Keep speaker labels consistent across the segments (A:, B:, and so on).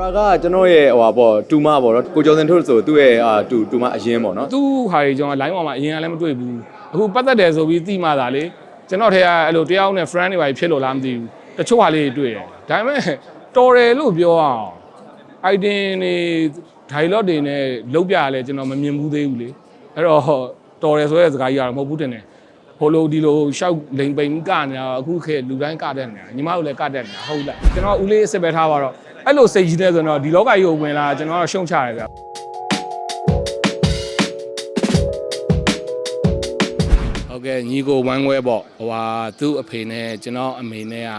A: ရာကကျွန်တော်ရဲ့ဟိုပါပေါ့တူမပေါ့နော်ကိုကျော်စင်ထုတ်ဆိုသူ့ရဲ့အာတူတူမအရင်ပေါ့နော်
B: သူ့ဟာတွေကျွန်တော် line ပေါ်မှာအရင်ကလည်းမတွေ့ဘူးအခုပတ်သက်တယ်ဆိုပြီးသိမှသာလေကျွန်တော်ထဲကအဲ့လိုတယောက်နဲ့ friend တွေပါဖြစ်လို့လားမသိဘူးတချို့ဟာလေးတွေတွေ့တယ်ဒါပေမဲ့တော်တယ်လို့ပြောအောင် item တွေ dialogue တွေနဲ့လုံးပြရလဲကျွန်တော်မမြင်ဘူးသေးဘူးလေအဲ့တော့တော်တယ်ဆိုတဲ့စကားကြီးကတော့မဟုတ်ဘူးတင်တယ်ဟိုလိုဒီလိုရှောက်လိန်ပိန်ကနေတာအခုခေတ်လူတိုင်းကတတ်နေတာညီမတို့လည်းကတတ်နေတာဟုတ်လားကျွန်တော်ဦးလေးအစ်စ်ပဲထားပါတော့ အဲ့လိုစိတ်ကြီးတဲ့ဆိုတော့ဒီလောကကြီးကိုဝင်လာကျွန်တော်ကရှုံချရတယ်ဗျဟုတ်ကဲ့ညီကိုဝမ်းခွဲပေါ့ဟိုဟာသူ့အဖေနဲ့ကျွန်တော်အမေနဲ့က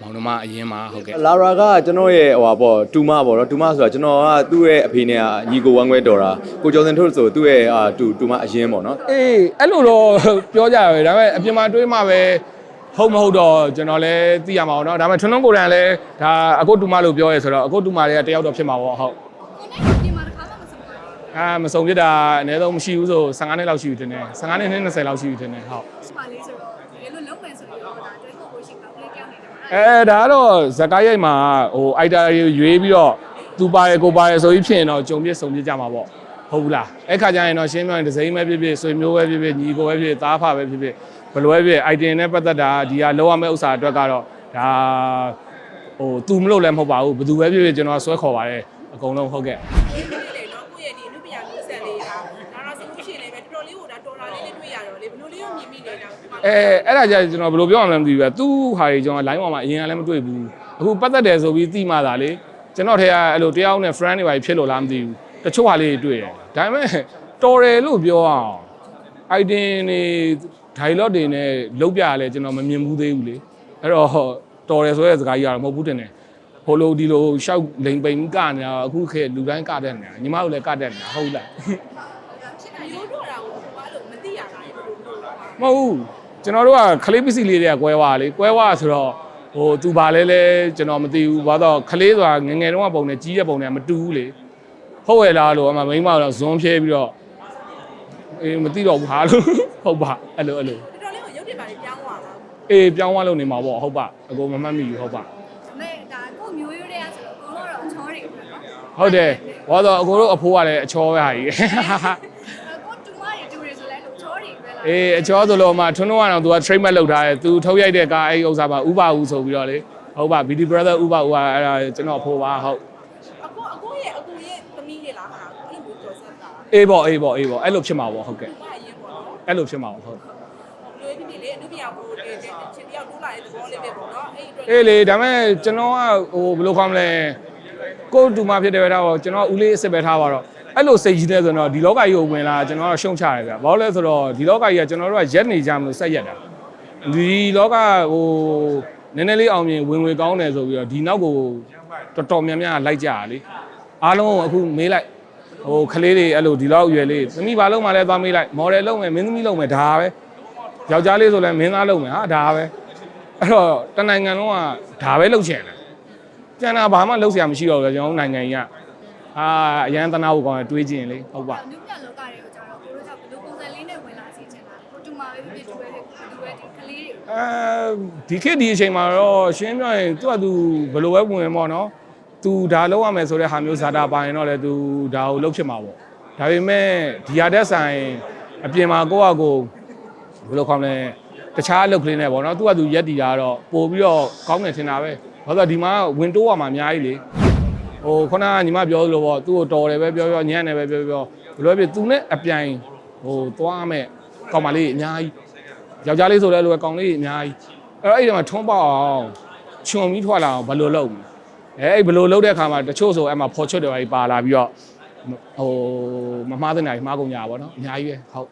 B: မောင်နှမအရင်မှာဟုတ်ကဲ့
A: လာရာကကျွန်တော်ရဲ့ဟိုပါပေါ့တူမပေါ့နော်တူမဆိုတာကျွန်တော်ကသူ့ရဲ့အဖေနဲ့ကညီကိုဝမ်းခွဲတော်တာကိုကျော်စင်ထုတ်ဆိုသူ့ရဲ့အာတူတူမအရင်ပေါ့နော်
B: အေးအဲ့လိုတော့ပြောကြရပဲဒါပေမဲ့အပြင်မှာတွေးမှပဲ ဟုတ်မဟုတ်တော့ကျွန်တော်လည်းသိရမှာပေါ့နော်ဒါပေမဲ့ထွန်းထွန်းကိုယ်တိုင်လည်းဒါအကုတ်တူမလို့ပြောရဲဆိုတော့အကုတ်တူမတွေကတယောက်တော့ဖြစ်မှာပေါ့ဟုတ်
C: ကိုနဲ့ပြင်မှာတစ်ခါမှမဆုံးဘူး
B: အာမစုံဖြစ်တာအနည်းဆုံးမရှိဘူးဆို15နှစ်လောက်ရှိပြီထင်တယ်15နှစ်နဲ့20လောက်ရှိပြီထင်တယ်ဟုတ်။
C: ပါလေးဆိုတော့ဒီလိုလုံးမယ်ဆိုရင်တော့ဒါတွဲဖို့ကိုရှိမှာကိုလေးကြောက်နေတယ်ပေါ့။
B: အဲဒါကတော့ဇကားရိုက်မှာဟိုအိုက်တာရွေးပြီးတော့သူပါရကိုပါရဆိုပြီးဖြစ်ရင်တော့ကြုံပြစ်စုံပြစ်ကြမှာပေါ့ ဟုတ်ဘူးလားအဲ့ခါကျရင်တော့ရှင်းပြရင်ဒစိမ့်ပဲဖြစ်ဖြစ်ဆွေမျိုးပဲဖြစ်ဖြစ်ညီကိုပဲဖြစ်ဖြစ်သားဖပဲဖြစ်ဖြစ်ဘယ်လိုပဲဖြစ်အိုက်တင်နဲ့ပတ်သက်တာဒီဟာလောက်ရမယ့်ဥစ္စာအတွက်ကတော့ဒါဟိုသူမလို့လည်းမဟုတ်ပါဘူးဘယ်သူပဲဖြစ်ဖြစ်ကျွန်တော်ဆွဲခေါ်ပါတယ်အကုန်လုံးဟုတ်ကဲ့
D: ဒီလိုလေနော်ကိုယ့်ရဲ့ဒီနုပညာမျိုးဆက်လေးဒါဒါတော့ဆိုလို့ရှိရင်လည်းတော်တော်လေးကိုဒါတော်လာလေးလေးတွေ့ရတော့လေဘယ်လိုလေးရောမြင်မိနေတာ
B: အဲအဲ့ဒါကြကျွန်တော်ဘယ်လိုပြောရမလဲမသိဘူးပဲသူ့ဟာတွေကျွန်တော် line ပေါ်မှာအရင်ကလည်းမတွေ့ဘူးအခုပတ်သက်တယ်ဆိုပြီးသိမှသာလေကျွန်တော်ထဲကအဲ့လိုတယောက်နဲ့ friend တွေပါဖြစ်လို့လားမသိဘူးတချို့ဟာလေးတွေတွေ့တယ် ဒါပေမဲ့တော်တယ်လို့ပြောအောင် item တွေ dialogue တွေနဲ့လုံးပြရလဲကျွန်တော်မမြင်ဘူးသေးဘူးလေအဲ့တော့တော်တယ်ဆိုတဲ့စကားကြီးကတော့မဟုတ်ဘူးတင်တယ်ဟိုလိုဒီလိုရှောက်လိန်ပိန်ကနေတာအခုခေတ်လူတိုင်းကတတ်နေတာညီမတို့လည်းကတတ်နေတာဟုတ်လား
D: ဖြစ်တာရိုးတော့တာကိုဘာလို့မသိရတာလဲဘယ်လိုလုပ်လဲ
B: မဟုတ်ဘူးကျွန်တော်တို့ကခလေးပစ္စည်းလေးတွေကကွဲသွားလေကွဲသွားဆိုတော့ဟိုသူဘာလဲလဲကျွန်တော်မသိဘူးဘာတော့ခလေးဆိုတာငယ်ငယ်တုန်းကပုံနဲ့ကြီးတဲ့ပုံနဲ့မတူဘူးလေ ဟုတ်ရဲ့လားလို့အမမိန်းမတော့ဇွန်ဖြဲပြီးတော့အေးမသိတော့ဘူးဟာလို့ဟုတ်ပါအဲ့လိုအဲ့လို
D: တော်တော်လေးကိုရုပ်တွေပါလေးပြောင်းသွားတာ
B: အေးပြောင်းသွားလို့နေမှာပေါ့ဟုတ်ပါအကုန်မမှတ်မိဘူးဟုတ်ပါ
C: ဒါပေမဲ့ဒါကိုမျိုးရိုးတွေကဆိုတော့ကိုတော့အချောတွေပဲနော်။
B: ဟုတ်တယ်ဘာတော့အကိုတို့အဖိုးကလည်းအချောပဲဟာကြီး
C: ကိုတူမတွေတူတွေဆိုလဲလို့ချောတွေပဲလား
B: အေးအချောဆိုလို့မှထွန်းထွန်းကတော့ तू က trademark လုပ်ထားတယ် तू ထုတ်ရိုက်တဲ့ကားအဲ့ဒီဥစ္စာပါဥပါဦးဆိုပြီးတော့လေဟုတ်ပါ BD brother ဥပါဦးကအဲ့ဒါကျွန်တော်အဖိုးပါဟုတ်
D: အကိုအကိုရဲ့အကိုရဲ့သမီးတွေလားဟာအဲ့လိုမျိုးပြောစမ်းတာ
B: အေးပေါ့အေးပေါ့အေးပေါ့အဲ့လိုဖြစ်မှာပေါ့ဟုတ်ကဲ့
D: ဘာအရင်ပေါ့နော်
B: အဲ့လိုဖြစ်မှာပေါ့ဟုတ်
D: လွယ်ပြီလေအနုပညာကိုတည်းတည်းချင်းတယောက်တိုးလာတဲ့သဘောလေးပဲပေါ့နော်အဲ့အတွက်
B: အေးလေဒါပေမဲ့ကျွန်တော်ကဟိုဘယ်လိုခေါ်မလဲကိုယ်တူမဖြစ်တယ်ပဲထားပါကျွန်တော်ဦးလေးအစ်စ်ပဲထားပါတော့အဲ့လိုစိတ်ကြီးတဲ့ဆိုတော့ဒီလောကကြီးကိုဝင်လာကျွန်တော်ကရှုံချရတယ်ဗျဘာလို့လဲဆိုတော့ဒီလောကကြီးကကျွန်တော်တို့ကရက်နေကြမလို့ဆက်ရက်တာဒီလောကဟိုနည်းနည်းလေးအောင်မြင်ဝင်ဝင်ကောင်းတယ်ဆိုပြီးတော့ဒီနောက်ကိုတော်တော်များများလိုက်ကြရလေအားလုံးကိုအခုမေးလိုက် ဟိုကလေးတွေအဲ့လိုဒီလောက်အရွယ်လေးသမီးဘာလုံးမှလဲသွားမေးလိုက်မော်ဒယ်လုံးမယ်မင်းသမီးလုံးမယ်ဒါပဲယောက်ျားလေးဆိုလဲမင်းသားလုံးမယ်ဟာဒါပဲအဲ့တော့တနိုင်ငံလုံးကဒါပဲလုပ်ချင်တယ်ကျန်တာဘာမှလုပ်စရာမရှိတော့ဘူးလေကျွန်တော်တို့နိုင်ငံကြီးကအာအရန်သနာဖို့ကောင်းတယ်တွေးကြည့်ရင်လေဟုတ်ပါ။
C: နုပြလောကတွေကိုကျတော့ကိုတို့ကြောင့်ဘယ်လိုပုံစံလေးနဲ့ဝင်လာစီချင်တာ။ကိုတူမပဲဖြစ်ဖြစ်တူပဲဖြစ်တူပဲဒီကလေးတွေ
B: အဲဒီခေတ်ဒီအချိန်မှာတော့ရှင်းပြရင်သူကသူဘယ်လိုပဲဝင်ပေါ့နော် သူဒါလုပ်ရမယ်ဆိုတဲ့ဟာမျိုးဇာတာပါရင်တော့လေသူဒါကိုလုပ်ဖြစ်မှာပေါ့ဒါပေမဲ့ဒီဟာတက်ဆိုင်အပြင်မှာကိုယ့်အကိုဘယ်လိုခေါ်မလဲတခြားအလုပ်ကလေးနဲ့ပေါ့နော်သူကသူရက်တီတာကတော့ပို့ပြီးတော့ကောင်းတယ်ထင်တာပဲဘာလို့လဲဒီမှာဝင်တိုးရမှာအများကြီးလေဟိုခုနကညီမပြောလို့ပေါ့သူ့ကိုတော်တယ်ပဲပြောပြောညံ့တယ်ပဲပြောပြောဘယ်လိုပဲဖြစ်သူနဲ့အပြိုင်ဟိုသွားမဲ့ကောင်မလေးအများကြီးယောက်ျားလေးဆိုလည်းလိုပဲကောင်လေးအများကြီးအဲ့တော့အဲ့ဒီမှာထွန်းပေါက်အောင်ခြုံပြီးထွက်လာအောင်ဘယ်လိုလုပ်မလဲ အဲအဲ့ဘယ်လိုလုပ်တဲ့အခါမှာတချို့ဆိုအဲ့မှာဖော်ချွတ်တယ်ပါပါလာပြီးတော့ဟိုမမှားတဲ့နိုင်မှားကုန်ကြပါဘောနော်အများကြီးပဲဟုတ်